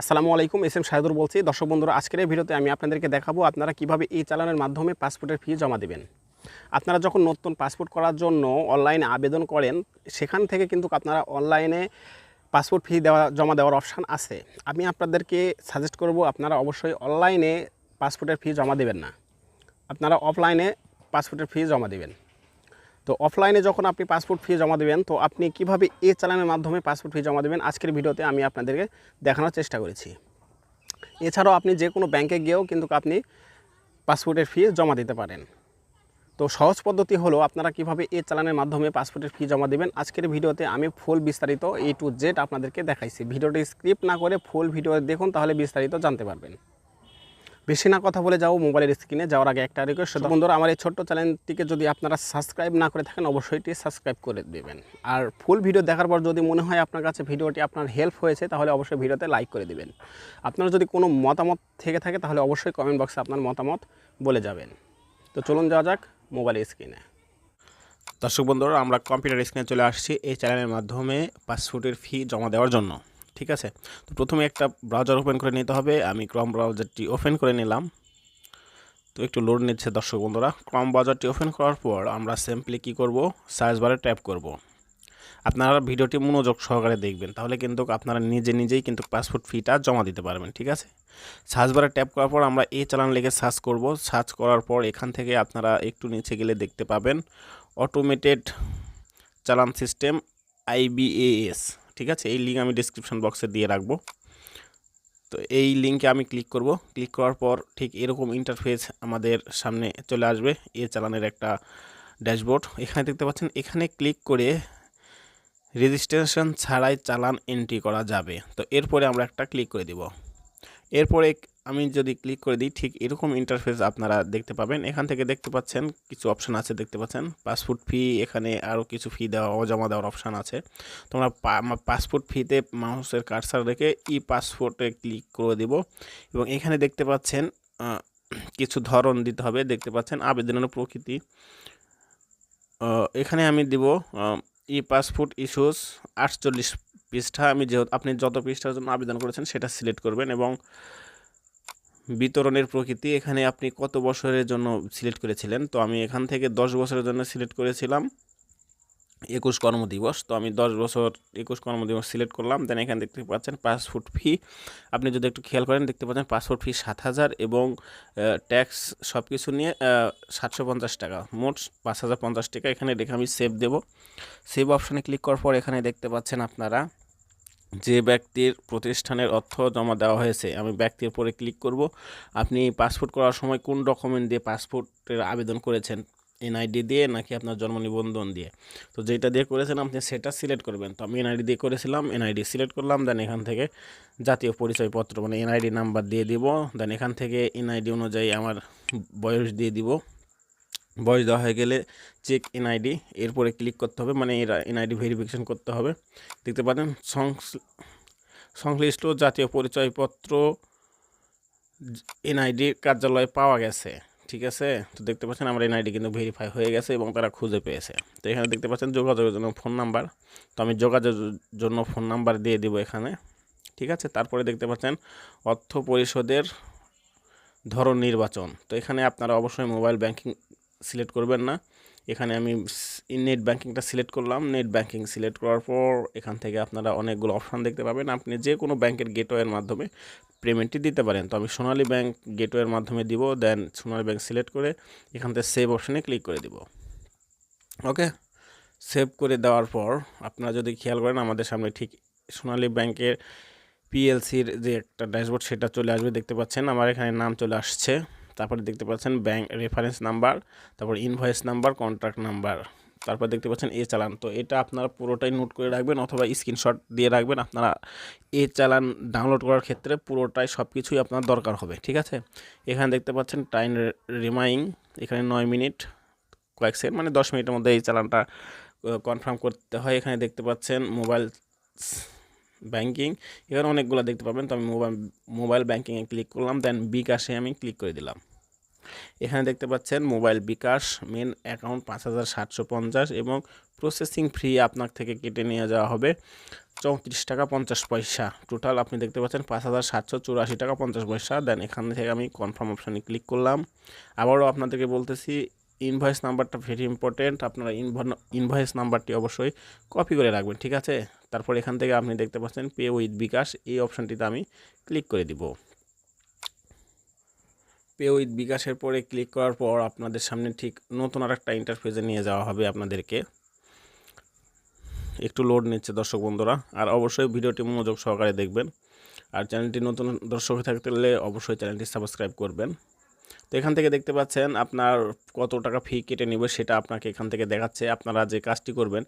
আসসালামু আলাইকুম, S M Shahidur বলছি। দর্শক বন্ধুরা, আজকের এই ভিডিওতে আমি আপনাদেরকে দেখাবো আপনারা কীভাবে এই চালানের মাধ্যমে পাসপোর্টের ফি জমা দেবেন। আপনারা যখন নতুন পাসপোর্ট করার জন্য অনলাইনে আবেদন করেন, সেখান থেকে কিন্তু আপনারা অনলাইনে পাসপোর্ট ফি দেওয়া, জমা দেওয়ার অপশান আছে। আমি আপনাদেরকে সাজেস্ট করব, আপনারা অবশ্যই অনলাইনে পাসপোর্টের ফি জমা দেবেন না। আপনারা অফলাইনে পাসপোর্টের ফি জমা দেবেন। তো অফলাইনে যখন আপনি পাসপোর্ট ফি জমা দেবেন, তো আপনি কীভাবে এ চালানের মাধ্যমে পাসপোর্ট ফি জমা দেবেন, আজকের ভিডিওতে আমি আপনাদেরকে দেখানোর চেষ্টা করেছি। এছাড়াও আপনি যে কোনো ব্যাংকে গিয়েও কিন্তু আপনি পাসপোর্টের ফি জমা দিতে পারেন। তো সহজ পদ্ধতি হলো আপনারা কীভাবে এ চালানের মাধ্যমে পাসপোর্টের ফি জমা দেবেন, আজকের ভিডিওতে আমি ফুল বিস্তারিত এ টু জেড আপনাদেরকে দেখাইছি। ভিডিওটি স্ক্রিপ্ট না করে ফুল ভিডিও দেখুন, তাহলে বিস্তারিত জানতে পারবেন। বেশি না কথা বলে যাও মোবাইলের স্ক্রিনে যাওয়ার আগে একটা রিকোয়েস্ট বন্ধুরা আমার এই ছোট্ট চ্যানেলটিকে যদি আপনারা সাবস্ক্রাইব না করে থাকেন অবশ্যই এটি সাবস্ক্রাইব করে দেবেন। আর ফুল ভিডিও দেখার পর যদি মনে হয় আপনার কাছে ভিডিওটি আপনার হেল্প হয়েছে তাহলে অবশ্যই ভিডিওতে লাইক করে দেবেন। আপনার যদি কোনো মতামত থেকে থাকে তাহলে অবশ্যই কমেন্ট বক্সে আপনার মতামত বলে যাবেন। তো চলুন যাওয়া যাক মোবাইলের স্ক্রিনে দর্শক বন্ধুরা আমরা কম্পিউটার স্ক্রিনে চলে আসছি এই চ্যানেলের মাধ্যমে পাসপোর্টের ফি জমা দেওয়ার জন্য। ঠিক আছে? তো প্রথমে একটা ব্রাউজার ওপেন করে নিতে হবে। আমি ক্রম ব্রাউজারটি ওপেন করে নিলাম। তো একটু লোড নিচ্ছে দর্শক বন্ধুরা। ক্রম ব্রাউজারটি ওপেন করার পর আমরা সিম্পলি কী করব? সার্চ বারে ট্যাপ করব। আপনারা ভিডিওটি মনোযোগ সহকারে দেখবেন। তাহলে কিন্তু আপনারা নিজে নিজেই কিন্তু পাসপোর্ট ফিটা জমা দিতে পারবেন, ঠিক আছে? সার্চ বারে ট্যাপ করার পর আমরা এই চালান লিখে সার্চ করব। সার্চ করার পর এখান থেকে আপনারা একটু নিচে গেলে দেখতে পাবেন। অটোমেটেড চালান সিস্টেম আইবিএএস ঠিক আছে? এই লিঙ্ক আমি ডিসক্রিপশন বক্সে দিয়ে রাখব। তো এই লিঙ্কে আমি ক্লিক করব। ক্লিক করার পর ঠিক এরকম ইন্টারফেস আমাদের সামনে চলে আসবে। এ চালানের একটা ড্যাশবোর্ড এখানে দেখতে পাচ্ছেন, এখানে ক্লিক করে রেজিস্ট্রেশন ছাড়াই চালান এন্ট্রি করা যাবে। তো এরপরে আমরা একটা ক্লিক করে দেব। এরপরে আমি যদি ক্লিক করে দিই, ঠিক এরকম ইন্টারফেস আপনারা দেখতে পাবেন। এখান থেকে দেখতে পাচ্ছেন কিছু অপশান আছে, দেখতে পাচ্ছেন। পাসপোর্ট ফি এখানে আরও কিছু ফি দেওয়া, অজমা দেওয়ার অপশান আছে। তোমরা পাসপোর্ট ফিতে মাউসের কার্সার রেখে ই পাসপোর্টে ক্লিক করে দিব। এবং এখানে দেখতে পাচ্ছেন কিছু ধরন দিতে হবে। দেখতে পাচ্ছেন আবেদনের প্রকৃতি। এখানে আমি দিব ই পাসপোর্ট ইস্যুস আটচল্লিশ পৃষ্ঠা। আমি যেহেতু, আপনি যত পৃষ্ঠার জন্য আবেদন করেছেন, সেটা সিলেক্ট করবেন এবং বিতরণের প্রকৃতি। এখানে আপনি কত বছরের জন্য সিলেক্ট করেছিলেন? তো আমি এখান থেকে দশ বছরের জন্য সিলেক্ট করেছিলাম একুশ কর্মদিবস। তো আমি দশ বছর একুশ কর্মদিবস সিলেক্ট করলাম। দেন এখানে দেখতে পাচ্ছেন পাসপোর্ট ফি। আপনি যদি একটু খেয়াল করেন, দেখতে পাচ্ছেন পাসপোর্ট ফি সাত হাজার এবং ট্যাক্স সব কিছু নিয়ে সাতশো পঞ্চাশ টাকা। মোট পাঁচ হাজার পঞ্চাশ টাকা। এখানে রেখে আমি সেভ দেব। সেভ অপশানে ক্লিক করার পর এখানে দেখতে পাচ্ছেন আপনারা যে ব্যক্তির প্রতিষ্ঠানের অর্থ জমা দেওয়া হয়েছে, আমি ব্যক্তির পরে ক্লিক করব। আপনি পাসপোর্ট করার সময় কোন ডকুমেন্ট দিয়ে পাসপোর্টের আবেদন করেছেন? এনআইডি দিয়ে নাকি আপনার জন্ম নিবন্ধন দিয়ে? তো যেটা দিয়ে করেছেন আপনি সেটা সিলেক্ট করবেন। তো আমি এনআইডি দিয়ে করেছিলাম, এনআইডি সিলেক্ট করলাম দেন এখান থেকে জাতীয় পরিচয়পত্র মানে এনআইডি নাম্বার দিয়ে দিব। দেন এখান থেকে এনআইডি অনুযায়ী আমার বয়স দিয়ে দিব। বয়স দেওয়া হয়ে গেলে চেক এনআইডি এরপরে ক্লিক করতে হবে মানে এনআইডি ভেরিফিকেশন করতে হবে। দেখতে পারেন সংশ্লি- সংশ্লিষ্ট জাতীয় পরিচয়পত্র এনআইডি কার্যালয়ে পাওয়া গেছে, ঠিক আছে? তো দেখতে পাচ্ছেন আমার এনআইডি কিন্তু ভেরিফাই হয়ে গেছে এবং তারা খুঁজে পেয়েছে। তো এখানে দেখতে পাচ্ছেন যোগাযোগের জন্য ফোন নাম্বার তো আমি যোগাযোগের জন্য ফোন নাম্বার দিয়ে দিব এখানে, ঠিক আছে? তারপরে দেখতে পাচ্ছেন অর্থ পরিশোধের ধরন নির্বাচন। তো এখানে আপনারা অবশ্যই মোবাইল ব্যাংকিং সিলেক্ট করবেন না। এখানে আমি নেট ব্যাঙ্কিংটা সিলেক্ট করলাম। নেট ব্যাংকিং সিলেক্ট করার পর এখান থেকে আপনারা অনেকগুলো অপশান দেখতে পাবেন। আপনি যে কোনো ব্যাংকের গেটওয়ের মাধ্যমে পেমেন্টটি দিতে পারেন। তো আমি সোনালী ব্যাংক গেটওয়ের মাধ্যমে দিব, দেন সোনালী ব্যাংক সিলেক্ট করে এখান থেকে সেভ অপশানে ক্লিক করে দিব। ওকে? সেভ করে দেওয়ার পর আপনারা যদি খেয়াল করেন, আমাদের সামনে ঠিক সোনালী ব্যাংকের পিএলসির যে একটা ড্যাশবোর্ড, সেটা চলে আসবে। দেখতে পাচ্ছেন, আমার এখানে নাম চলে আসছে। তারপরে দেখতে পাচ্ছেন ব্যাংক রেফারেন্স নাম্বার তারপর ইনভয়েস নাম্বার কন্ট্রাক্ট নাম্বার তারপর দেখতে পাচ্ছেন এ চালান। তো এটা আপনারা পুরোটাই নোট করে রাখবেন অথবা স্ক্রিনশট দিয়ে রাখবেন। আপনারা এ চালান ডাউনলোড করার ক্ষেত্রে পুরোটাই সব কিছুই আপনার দরকার হবে, ঠিক আছে? এখানে দেখতে পাচ্ছেন টাইম রিমাইং এখানে নয় মিনিট কয়েক সেকেন্ড মানে দশ মিনিটের মধ্যে এই চালানটা কনফার্ম করতে হয়। এখানে দেখতে পাচ্ছেন মোবাইল ব্যাঙ্কিং এখানে অনেকগুলো দেখতে পাবেন। তো আমি মোবাইল মোবাইল ব্যাঙ্কিংয়ে ক্লিক করলাম দেন বিকাশে আমি ক্লিক করে দিলাম। এখানে দেখতে পাচ্ছেন মোবাইল বিকাশ মেন অ্যাকাউন্ট পাঁচ হাজার সাতশো পঞ্চাশ এবং প্রসেসিং ফ্রি আপনার থেকে কেটে নিয়ে যাওয়া হবে চৌত্রিশ টাকা পঞ্চাশ পয়সা। টোটাল আপনি দেখতে পাচ্ছেন পাঁচ হাজার সাতশো চুরাশি টাকা পঞ্চাশ পয়সা। দেন এখান থেকে আমি কনফার্ম অপশানে ক্লিক করলাম। আবারও আপনাদেরকে বলতেছি ইনভয়েস নাম্বারটা ভেরি ইম্পর্টেন্ট আপনারা ইনভয়েস নাম্বারটি অবশ্যই কপি করে রাখবেন, ঠিক আছে? তারপর এখান থেকে আপনি দেখতে পাচ্ছেন পে উইথ বিকাশ, এই অপশানটিতে আমি ক্লিক করে দিব। পে উইথ বিকাশের পরে ক্লিক করার পর আপনাদের সামনে ঠিক নতুন আর একটা ইন্টারফেসে নিয়ে যাওয়া হবে আপনাদেরকে। একটু লোড নিচ্ছে দর্শক বন্ধুরা, আর অবশ্যই ভিডিওটি মনোযোগ সহকারে দেখবেন। আর চ্যানেলটি নতুন দর্শক থাকতে হলে অবশ্যই চ্যানেলটি সাবস্ক্রাইব করবেন। তো এখান থেকে দেখতে পাচ্ছেন আপনার কত টাকা ফি কেটে নেবে সেটা আপনাকে এখান থেকে দেখাচ্ছে। আপনারা যে কাজটি করবেন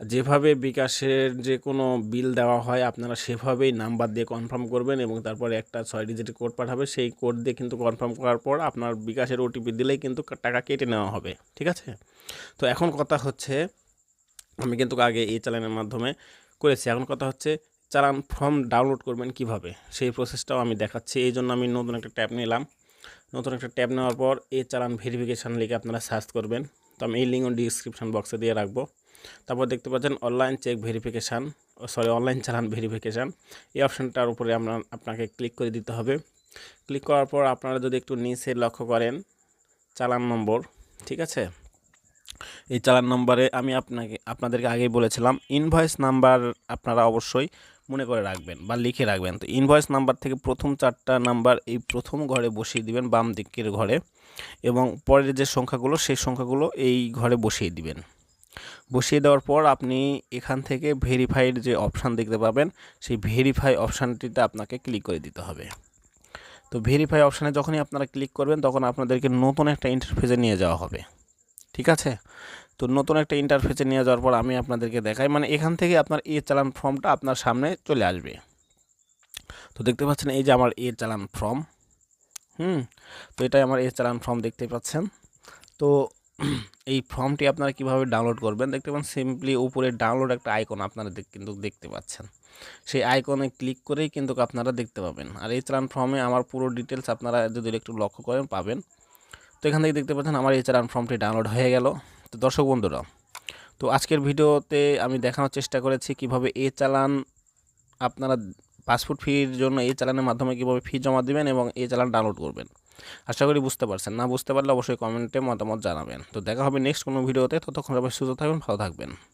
যেভাবে বিকাশের যে কোনো বিল দেওয়া হয়, আপনারা সেভাবেই নাম্বার দিয়ে কনফার্ম করবেন এবং তারপরে একটা ছয় ডিজিটের কোড পাঠাবে। সেই কোড দিয়ে কিন্তু কনফার্ম করার পর আপনার বিকাশের ওটিপি দিলেই কিন্তু টাকা কেটে নেওয়া হবে। ঠিক আছে? তো এখন কথা হচ্ছে, আমি কিন্তু আগে এই চালানের মাধ্যমে করেছি। এখন কথা হচ্ছে, চালান ফর্ম ডাউনলোড করবেন কীভাবে? সেই প্রসেসটাও আমি দেখাচ্ছি। এই জন্য আমি নতুন একটা ট্যাব নিলাম। নতুন একটা ট্যাব নেওয়ার পর এই চালান ভেরিফিকেশান লিখে আপনারা সার্চ করবেন। তো আমি এই লিঙ্ক ডিসক্রিপশন বক্সে দিয়ে রাখব। তারপর দেখতে পাচ্ছেন online check verification sorry online challan verification এই অপশানটার উপরে আমরা আপনাকে ক্লিক করে দিতে হবে। ক্লিক করার পর আপনারা যদি একটু নিচে লক্ষ্য করেন, চালান নম্বর, ঠিক আছে? এই চালান নম্বরে আমি আপনাকে, আপনাদেরকে আগেই বলেছিলাম ইনভয়েস নাম্বার আপনারা অবশ্যই মনে করে রাখবেন বা লিখে রাখবেন। তো ইনভয়েস নাম্বার থেকে প্রথম চারটা নাম্বার এই প্রথম ঘরে বসিয়ে দিবেন বাম দিকের ঘরে এবং পরের যে সংখ্যাগুলো, সেই সংখ্যাগুলো এই ঘরে বসিয়ে দিবেন। বসিয়ে দেওয়ার পর আপনি এখান থেকে ভেরিফাইড যে অপশান দেখতে পাবেন, সেই ভেরিফাই অপশানটিতে আপনাকে ক্লিক করে দিতে হবে। তো ভেরিফাই অপশানে যখনই আপনারা ক্লিক করবেন, তখন আপনাদেরকে নতুন একটা ইন্টারফেসে নিয়ে যাওয়া হবে। ঠিক আছে? তো নতুন একটা ইন্টারফেসে নিয়ে যাওয়ার পর আমি আপনাদেরকে দেখাই মানে এখান থেকে আপনার এ চালান ফর্মটা আপনার সামনে চলে আসবে। তো দেখতে পাচ্ছেন, এই যে আমার এ চালান ফর্ম হুম? তো এটাই আমার এ চালান ফর্ম দেখতে পাচ্ছেন। তো এই ফর্মটি আপনারা কীভাবে ডাউনলোড করবেন? দেখতে পাচ্ছেন সিম্পলি উপরে ডাউনলোড একটা আইকন আপনারা কিন্তু দেখতে পাচ্ছেন। সেই আইকনে ক্লিক করেই কিন্তু আপনারা দেখতে পাবেন। আর এই চালান ফর্মে আমার পুরো ডিটেলস আপনারা যদি একটু লক্ষ্য করেন, পাবেন। তো এখান থেকে দেখতে পাচ্ছেন আমার এই চালান ফর্মটি ডাউনলোড হয়ে গেল। তো দর্শক বন্ধুরা, তো আজকের ভিডিওতে আমি দেখানোর চেষ্টা করেছি কীভাবে এ চালান আপনারা পাসপোর্ট ফির জন্য এই চালানের মাধ্যমে কীভাবে ফি জমা দিবেন এবং এই চালান ডাউনলোড করবেন? আশা করি বুঝতে পারছেন। না বুঝতে পারলে অবশ্যই কমেন্টে মতামত জানাবেন। তো দেখা হবে নেক্সট কোনো ভিডিওতে। ততক্ষণ সবাই সুস্থ থাকবেন, ভালো থাকবেন।